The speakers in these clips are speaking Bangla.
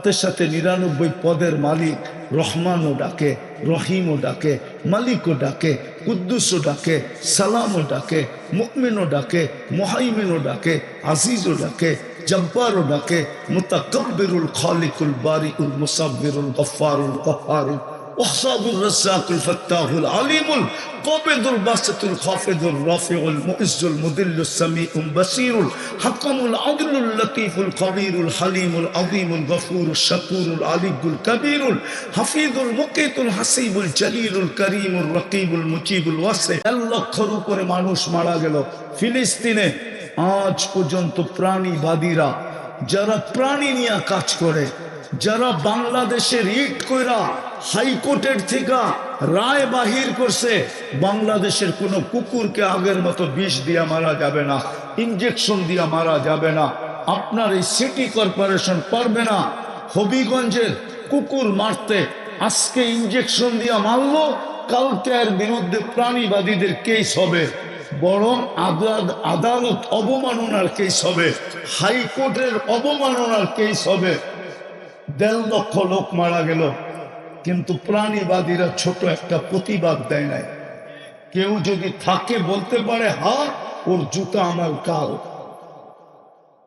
সাথে সাথে নিরানব্বই পদের মালিক রহমানও ডাকে, রহিমও ডাকে, মালিকও ডাকে, কুদ্দুসও ডাকে, সালামও ডাকে মুকমিনও ডাকে, মোহাইমিনও ডাকে, আজিজও ডাকে, জব্বারও ডাকে, মুতাকব্বিরুল খালিকুল বারিকুল মুসাব্বিরুল গফফারুল ওহসাবুর রাসাকুল ফাত্তাহুল আলিমুল কবেদুল বাসাতুল খাফিদুল রকিবুল মুজিবুল ওয়াসি এক উপরে মানুষ মারা গেল। ফিলিস্তিনে আজ পর্যন্ত প্রাণীবাদীরা, যারা প্রাণী নিয়ে কাজ করে যারা বাংলাদেশের ইট কইরা হাইকোর্টের থেকে রায় বাহির করছে, বাংলাদেশের কোনো কুকুরকে আগের মতো বিষ দিয়া মারা যাবে না ইঞ্জেকশন দিয়া মারা যাবে না। আপনার এই সিটি কর্পোরেশন পারবে না। হবিগঞ্জের কুকুর মারতে আজকে ইঞ্জেকশন দিয়া মারলো, কালকে এর বিরুদ্ধে প্রাণীবাদীদের কেস হবে। বরং আদালত অবমাননার কেস হবে। হাইকোর্টের অবমাননার কেস হবে। দেড় লক্ষ লোক মারা গেল। কিন্তু প্রাণীবাদীরা ছোট একটা প্রতিবাদ দেয় নাই। কেউ যদি থাকে বলতে পারে, হা, ওর জুতা আমার কাল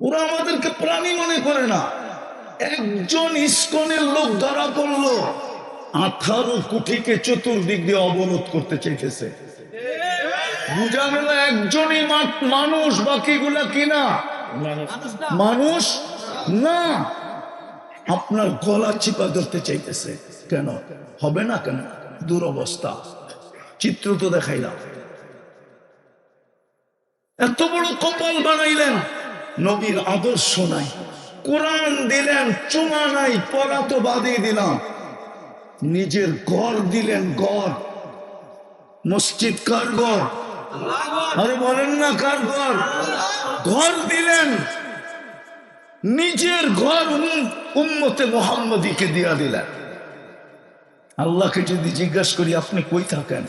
ওরা আমাদেরকে প্রাণী মনে করে না। একজন ইস্কনের লোক ধরা পড়ল। আঠারো কোটিকে চতুর্দিক দিয়ে অবরোধ করতে চাইতেছে বুঝা গেল একজনই মানুষ, বাকিগুলা কিনা মানুষ না। আপনার গলা চিপা ধরতে চাইতেছে। কেন? হবে না কেন? দুরবস্থা। চিত্র তো দেখাইলাম। এত বড় কপাল বানাইলেন। নবীর আদর্শ নাই। কোরআন দিলেন, চুমা নাই পড়া তো বাদই দিলাম। নিজের ঘর দিলেন, ঘর। মসজিদ কার ঘর? আরে বলেন না কার ঘর দিলেন। নিজের ঘর উম্মতে মোহাম্মদীকে দিয়া দিলেন। আল্লাহকে যদি জিজ্ঞাসা করি, আপনি কই থাকেন?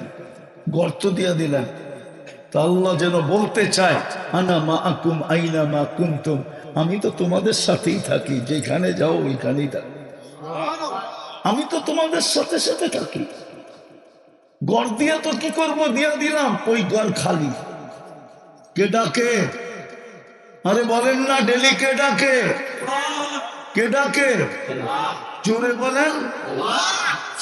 গর্ত দিয়া দিলেন। তো আল্লাহ যেন বলতে চায়, আনা মা আকুম আইনা মা কুমতুম আমি তো তোমাদের সাথেই থাকি, যেখানে যাও ওইখানেই থাকি। আমি তো তোমাদের সাথে সাথে থাকি। গড় দিয়া তো কি করব? দিয়া দিলাম। ওই ঘর খালি। কে ডাকে? আরে বলেন না ডেলি কে ডাকে? কে ডাকে? জোরে বলেন।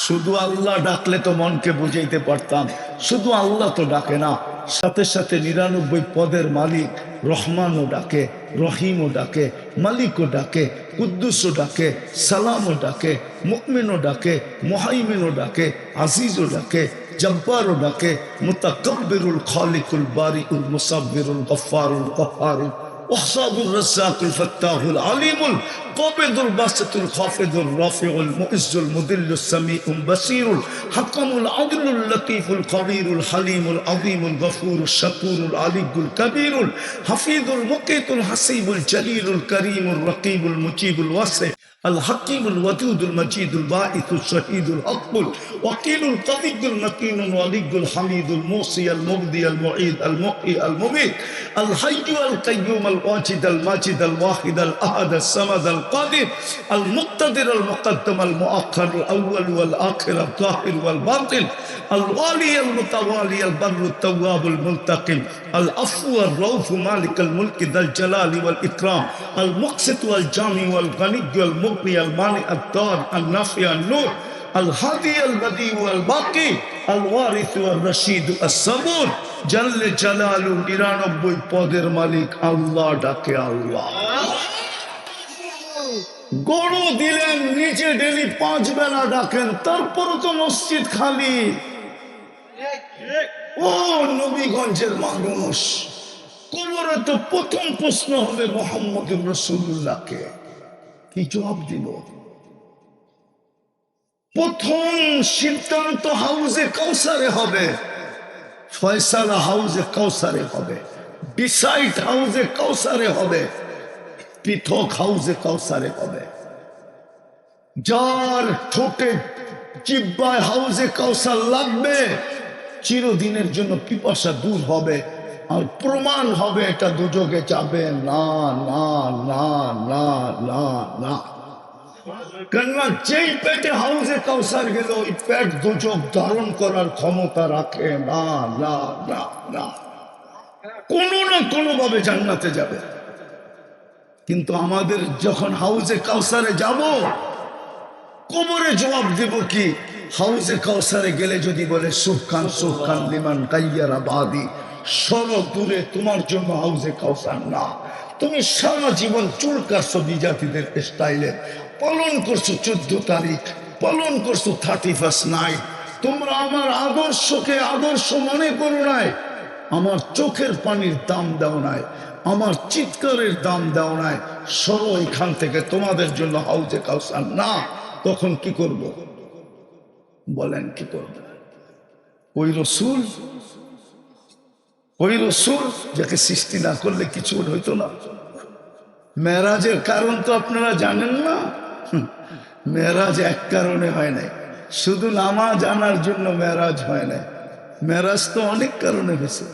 শুধু আল্লাহ ডাকলে তো মনকে বুঝাইতে পারতাম। শুধু আল্লাহ তো ডাকে না। সাথে সাথে নিরানব্বই পদের মালিক রহমানও ডাকে, রহিমও ডাকে, মালিকও ডাকে, কুদ্দুসও ডাকে, সালামও ডাকে মুকমিনও ডাকে, মোহাইমিনও ডাকে, আজিজও ডাকে, জব্বারও ডাকে, মুতাকব্বিরুল খালিকুল বারিকুল মুসাব্বিরুল গফফারুল কফারুল وحصاد الرزاق الفتاح العليم القابض الباسط الخافض الرافع المؤز المذل السميع البصير الحكم العدل اللطيف الخبير الحليم العظيم الغفور الشكور العلي الكبير الحفيظ المقيت الحسيب الجليل الكريم الرقيب المجيب الواسع الحكيم الودود المجيد الباعث الشهيد الحق الوكيل القوي المتين الولي الحميد الموصي المبدي المعيد المحيي المميت الحي القيوم الواجد الماجد الواحد الأحد الصمد القادر المقتدر المقدم المؤخر الأول والآخر الظاهر والباطن الوالي المتوالي البر التواب المنتقم العفو الرؤوف مالك الملك ذا الجلال والإكرام المقسط والجامع والغني والمغني المانع الدار النافع النور الهادي البديع والباقي الوارث والرشيد الصبور جل جلاله নিরানব্বই পদের মালিক আল্লাহ ডাকে আল্লাহ গরু দিলেন নিচে ডেলি পাঁচ বেলা ডাকেন তারপরও তো মসজিদ খালি ও নবীগঞ্জের মানুষ কবরে তো প্রথম প্রশ্ন হবে মোহাম্মদ রসুল্লাহকে কি জবাব দিব? প্রথম সিদ্ধান্ত হাউজে কৌসারে হবে। ফয়সালা হাউজে কৌসারে হবে। ডিসাইড হাউজে কৌসারে হবে। পৃথক হাউজে কৌসারে হবে। যার ঠোঁটে জিব্বায় হাউজে কৌসার লাগবে, চিরদিনের জন্য পিপাসা দূর হবে। প্রমাণ হবে এটা দুযোগে যাবে না না না না না না। কেননা যেই পেটে হাউসে কাউসার গেল, ওই পেট দুচোখ ধারণ করার ক্ষমতা রাখে। না না না না। কোনো না কোনো ভাবে জান্নাতে যাবে। কিন্তু আমাদের যখন হাউসে কাউসারে যাব, কবরে জবাব দেব কি? হাউসে কাউসারে গেলে যদি বলে সুখান সুখান লিমান কাইয়ারা বাদি। সর দূরে, তোমার জন্য হাউজে কাউসার না। তুমি সারা জীবন চুল কাটছো বিজাতিদের স্টাইলে পালন করছ চোদ্দ তারিখ, পালন করছ থার্টি ফার্স্ট নাইট তোমরা আমার আদর্শকে আদর্শ মনে করো নাই। আমার চোখের পানির দাম দাও নাই। আমার চিৎকারের দাম দাও নাই। সরো এখান থেকে, তোমাদের জন্য হাউজে কাউসার না। তখন কি করব? বলেন কি করব? ওই রসুল ওই রসুল যাকে সৃষ্টি না করলে কিছু হইতো না। মেরাজের কারণ তো আপনারা জানেন না। মেরাজ এক কারণে হয় নাই। শুধু নামাজ আনার জন্য মেরাজ হয় নাই। মেরাজ তো অনেক কারণে হয়েছে।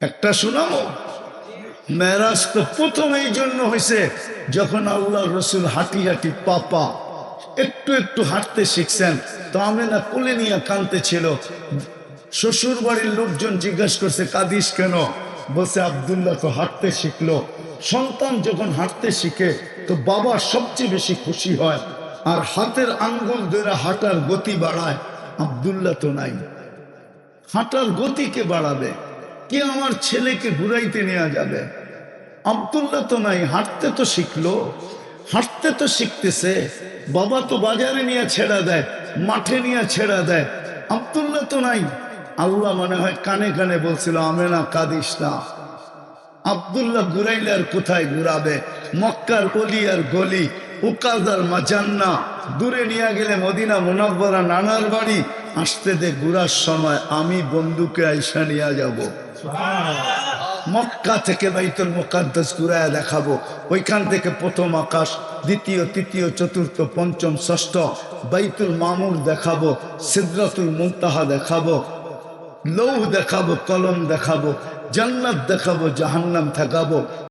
একটা শোনাবো? মেরাজ তো প্রথম এই জন্য হয়েছে যখন আল্লাহ রসুল হাঁটি হাঁটি পাপা একটু একটু হাঁটতে শিখছেন। তো আমি না কোলে নিয়ে কানতে ছিল শ্বশুর বাড়ির লোকজন জিজ্ঞাসা করছে, কাদিস কেন? বলছে, আবদুল্লাহ তো হাঁটতে শিখলো। সন্তান যখন হাঁটতে শিখে, তো বাবা সবচেয়ে বেশি খুশি হয় আর হাতের আঙ্গুল ধরে হাঁটার গতি বাড়ায়। আবদুল্লাহ তো নাই। হাঁটার গতিকে বাড়াবে? কে আমার ছেলেকে ঘুরাইতে নেওয়া যাবে? আবদুল্লাহ তো নাই, হাঁটতে তো শিখলো। হাঁটতে তো শিখতেছে, বাবা তো বাজারে নিয়ে ছেড়া দেয়, মাঠে নিয়ে ছেড়া দেয়। আবদুল্লাহ তো নাই। আল্লাহ মনে হয় কানে কানে বলছিল, আমেনা, কাদিস না। আবদুল্লাহ ঘুরাইলে আর কোথায় ঘুরাবে? মক্কার গলি আর গলি উকাদার মাজান্না। দূরে নিয়ে গেলে মদিনা মুনাব্বরা নানার বাড়ি। আসতে দে ঘুরার সময়, আমি বন্ধুকে আইসা নিয়ে যাব। মক্কা থেকে বাইতুল মুকাদ্দাস ঘুরায় দেখাবো। ওইখান থেকে প্রথম আকাশ, দ্বিতীয়, তৃতীয়, চতুর্থ, পঞ্চম, ষষ্ঠ বাইতুল মামুর দেখাবো। সিদ্রাতুল মুনতাহা দেখাবো। লৌহ দেখাবো কলম দেখাবো জান্নাত দেখাবো জাহান্নাম দেখাবো